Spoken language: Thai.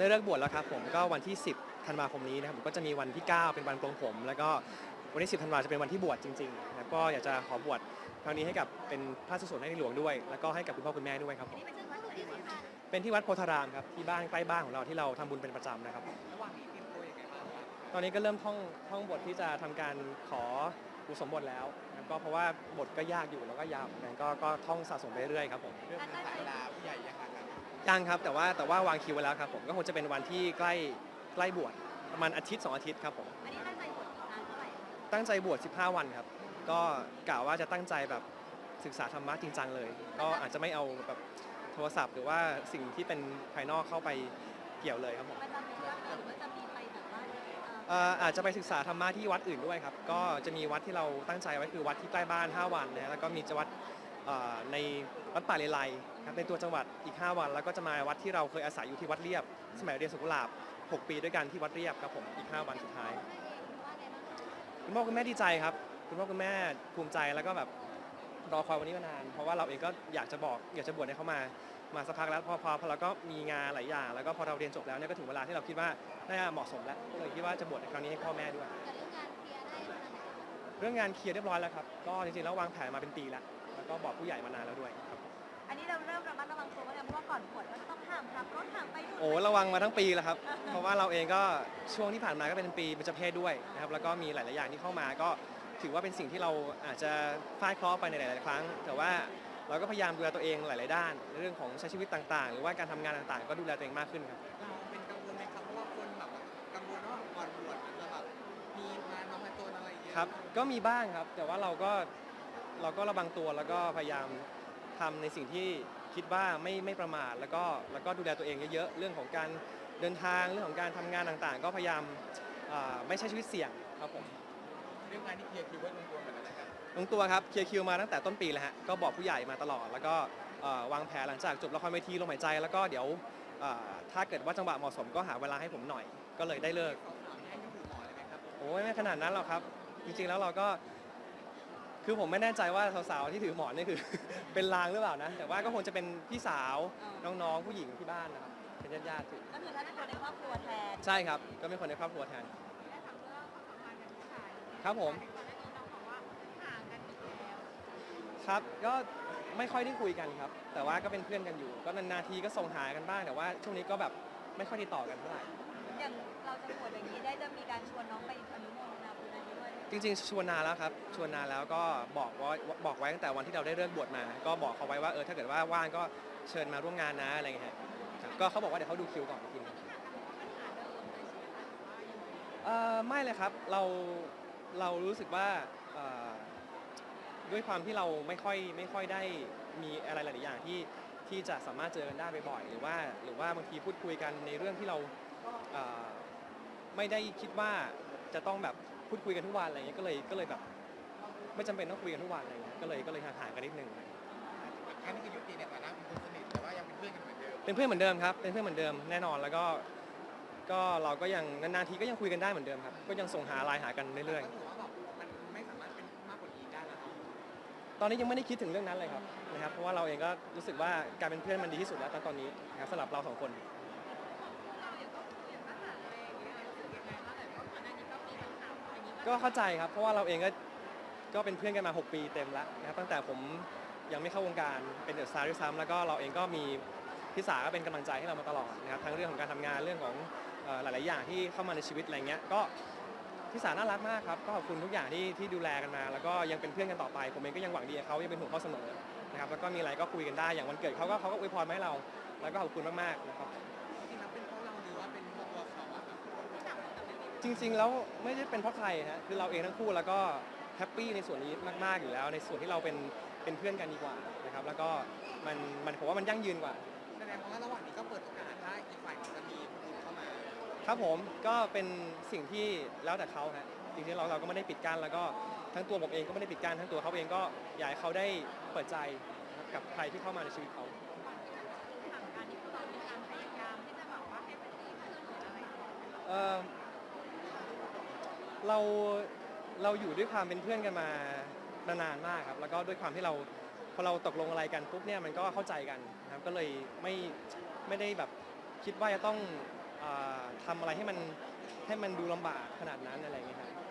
ได้เลิกบวชแล้วครับผมก็วันที่ 10 ธันวาคมนี้นะครับผมก็จะมีวันที่ 9 เป็นวันปลงผม แล้วก็วันที่ 10 ธันวาจะเป็นวันที่บวชจริงๆแล้วก็อยากจะขอบวชครั้งนี้ให้กับเป็นพระสุสนให้ในหลวงด้วย แล้วก็ให้กับคุณพ่อคุณแม่ด้วยครับผมนี่เป็นชื่อวัดสุที่สุพรรณเป็นที่วัดโพธารามครับที่บ้านใกล้บ้านของเราที่เราทำบุญเป็นประจำนะครับระหว่างนี้เตรียมตัวยังไงบ้างครับตอนนี้ก็เริ่มท่องท่องบทที่จะทำการขออุปสมบทแล้วแล้วก็เพราะว่าบทก็ยากอยู่แล้วก็ยาวเหมือนกันก็ก็ท่องสะสมไปเรื่อยๆครับผมเรื่องเงินสายลาผู้ใหญ่ยังไงครับ ยังครับแต่ว่าแต่ว่าวางคิวไว้แล้วครับผมก็คงจะเป็นวันที่ใกล้ใกล้บวชประมาณอาทิตย์สองอาทิตย์ครับผม อันนี้ตั้งใจบวชนานเท่าไหร่ตั้งใจบวช 15 วันครับ ก็กะว่าจะตั้งใจแบบศึกษาธรรมะจริงจังเลย ก็อาจจะไม่เอาแบบโทรศัพท์ หรือว่าสิ่งที่เป็นภายนอกเข้าไปเกี่ยวเลยครับผมมันจะมีวัดอื่นหรือว่าจะมีไปแบบว่าเอ่อเอ่ออาจจะไปศึกษาธรรมะที่วัดอื่นด้วยครับ ก็จะมีวัดที่เราตั้งใจไว้คือวัดที่ใกล้บ้าน 5 วันนะแล้วก็มีจังหวัดเอ่อในวัดป่าเลไล ครับในตัวจังหวัดอีก 5 วัน แล้วก็จะมาวัดที่เราเคยอาศัยอยู่ที่วัดเรียบ สมัยเรียนสุขุลาบ 6 ปีด้วยกันที่วัดเรียบครับผมอีก 5 วันสุดท้ายคุณพ่อคุณแม่ดีใจครับคุณพ่อคุณแม่ภูมิใจแล้วก็แบบรอคอยวันนี้มานาน เพราะว่าเราเองก็อยากจะบอกอยากจะบวชให้เขามามาสักพักแล้วพอพอพอเราก็มีงานหลายอย่าง แล้วก็พอเราเรียนจบแล้วเนี่ยก็ถึงเวลาที่เราคิดว่าน่าจะเหมาะสมแล้วก็เลยคิดว่าจะบวชในครั้งนี้ให้พ่อแม่ด้วยเรื่องงานเคลียร์เรื่องงานเคลียร์เรียบร้อยแล้วครับก็จริงๆแล้ววางแผนมาเป็นปีแล้วแล้วก็บอกผู้ใหญ่มานานแล้วด้วยครับ อันนี้เราเริ่มระมัดระวังตัวแล้วเพราะว่าก่อนบวชก็จะต้องห้ามขับรถห้ามไปนู่นโอ้ระวังมาทั้งปีแล้วครับ เพราะว่าเราเองก็ช่วงที่ผ่านมาก็เป็นปีเป็นเจเพศด้วยนะครับแล้วก็มีหลาย ๆ อย่างที่เข้ามาก็ถือว่าเป็นสิ่งที่เราอาจจะฟาดเคราะห์ไปในหลาย ๆ ครั้ง แต่ว่าเราก็พยายามดูแลตัวเองหลาย ๆ ด้านในเรื่องของใช้ชีวิตต่าง ๆ หรือว่าการทำงานต่าง ๆ ก็ดูแลตัวเองมากขึ้นครับเราเป็นกังวลไหมครับเพราะว่าคนแบบกังวลว่าก่อนบวชมันจะแบบมีมาน้องมาโจรอะไรเยอะครับก็มีบ้างครับ แต่ว่าเราก็เราก็ระวังตัวแล้วก็พยายาม ทำในสิ่งที่คิดว่าไม่ไม่ประมาทแล้วก็แล้วก็ดูแลตัวเองเยอะๆ เรื่องของการเดินทางเรื่องของการทำงานต่างๆ ก็พยายามอ่าไม่ใช้ชีวิตเสี่ยงครับผมเรื่องงานที่เคลียร์คิวไว้ลงตัวเหมือนกันนะครับลงตัวครับเคลียร์คิวมาตั้งแต่ต้นปีแล้วฮะก็บอกผู้ใหญ่มาตลอด แล้วก็เอ่อวางแผนหลังจากจบละครเวทีลมหายใจ แล้วก็เดี๋ยวเอ่อถ้าเกิดว่าจังหวะเหมาะสมก็หาเวลาให้ผมหน่อยก็เลยได้เลิกสาวๆนี่ให้ดูหมอเลยไหมครับโอ้ยไม่ขนาดนั้นหรอกครับ จริงๆแล้วเราก็ คือผมไม่แน่ใจว่าสาวๆที่ถือหมอนนี่คือ เป็นลางหรือเปล่านะ แต่ว่าก็คงจะเป็นพี่สาวน้องๆผู้หญิงที่บ้านนะครับเป็นญาติๆถือก็คือถ้าเป็นคนในครอบครัวแทนใช่ครับก็เป็นคนในครอบครัวแทนครับผมครับก็ไม่ค่อยได้คุยกันครับ แต่ว่าก็เป็นเพื่อนกันอยู่ ก็นานๆทีก็ส่งหากันบ้างแต่ว่าช่วงนี้ก็แบบไม่ค่อยติดต่อกันเท่าไหร่อย่างเราจะบวชอย่างนี้ได้จะมีการชวนน้องไปอนุโมทนา จริงๆชวนนานแล้วครับชวนนานแล้วก็บอกว่าบอกไว้ตั้งแต่วันที่เราได้เลิกบวชมา ก็บอกเขาไว้ว่าเออถ้าเกิดว่าว่างก็เชิญมาร่วมงานนะอะไรเงี้ยครับก็เขาบอกว่าเดี๋ยวเขาดูคิวก่อนทีนึงเออไม่เลยครับเราเรารู้สึกว่าเอ่อด้วยความที่เราไม่ค่อยไม่ค่อยได้มีอะไรหลายๆอย่างที่ที่จะสามารถเจอกันได้บ่อยๆหรือว่าหรือว่าบางทีพูดคุยกันในเรื่องที่เราเอ่อไม่ได้คิดว่าจะต้องแบบ พูดคุยกันทุกวันอะไรเงี้ยก็เลยก็เลยแบบไม่จำเป็นต้องคุยกันทุกวันอะไรเงี้ยก็เลยก็เลยห่างๆกันนิดนึง ครั้งนี้คือยุติในฐานะเป็นคนสนิทแต่ว่ายังเป็นเพื่อนกันเหมือนเดิมเป็นเพื่อนเหมือนเดิมครับ เป็นเพื่อนเหมือนเดิมแน่นอนแล้วก็ ก็เราก็ยังนานๆทีก็ยังคุยกันได้เหมือนเดิมครับ ก็ยังส่งหาไลน์หากันเรื่อยก็ถือว่าแบบมันไม่สามารถเป็นมากกว่านี้ได้แล้วเนาะๆ ตอนนี้ยังไม่ได้คิดถึงเรื่องนั้นเลยครับนะครับ เพราะว่าเราเองก็รู้สึกว่าการเป็นเพื่อนมันดีที่สุดแล้วตอนตอนนี้นะครับสำหรับเราสองคน ก็เข้าใจครับ เพราะว่าเราเองก็ก็เป็นเพื่อนกันมา 6 ปีเต็มแล้วนะครับตั้งแต่ผมยังไม่เข้าวงการเป็นเดอะสตาร์ด้วยซ้ำแล้วก็เราเองก็มีพี่สาก็เป็นกำลังใจให้เรามาตลอดนะครับทั้งเรื่องของการทำงานเรื่องของเอ่อหลาย ๆ อย่างที่เข้ามาในชีวิตอะไรเงี้ยก็พี่สาน่ารักมากครับก็ขอบคุณทุกอย่างที่ที่ดูแลกันมา แล้วก็ยังเป็นเพื่อนกันต่อไป ผมเองก็ยังหวังดีกับเขายังเป็นห่วงเขาเสมอนะครับแล้วก็มีอะไรก็คุยกันได้อย่างวันเกิดเขาก็เขาก็อวยพรมาให้เรา แล้วก็ขอบคุณมาก ๆ นะครับ จริง ๆ แล้วไม่ได้เป็นเพราะใครฮะคือเราเองทั้งคู่แล้วก็แฮปปี้ในส่วนนี้มาก ๆ อยู่แล้ว ในส่วนที่เราเป็นเป็นเพื่อนกันดีกว่านะครับ แล้วก็มันมันผมว่ามันยั่งยืนกว่า แสดงว่าระหว่างนี้ก็เปิดโอกาสถ้าอีกฝ่ายหนึ่งจะมีคนอื่นเข้ามา ครับผมก็เป็นสิ่งที่แล้วแต่เขาฮะจริงๆเราเราก็ไม่ได้ปิดกั้นแล้วก็ทั้งตัวผมเองก็ไม่ได้ปิดกั้นทั้งตัวเขาเองก็อยากให้เขาได้เปิดใจนะครับกับใครที่เข้ามาในชีวิตเขาเอ่อ เราเราอยู่ด้วยความเป็นเพื่อนกันมานานมากครับ แล้วก็ด้วยความที่เราพอเราตกลงอะไรกันปุ๊บเนี่ยมันก็เข้าใจกันนะครับก็เลยไม่ไม่ได้แบบคิดว่าจะต้องอาทำอะไรให้มันให้มันดูลำบากขนาดนั้นอะไรอย่างเงี้ยครับ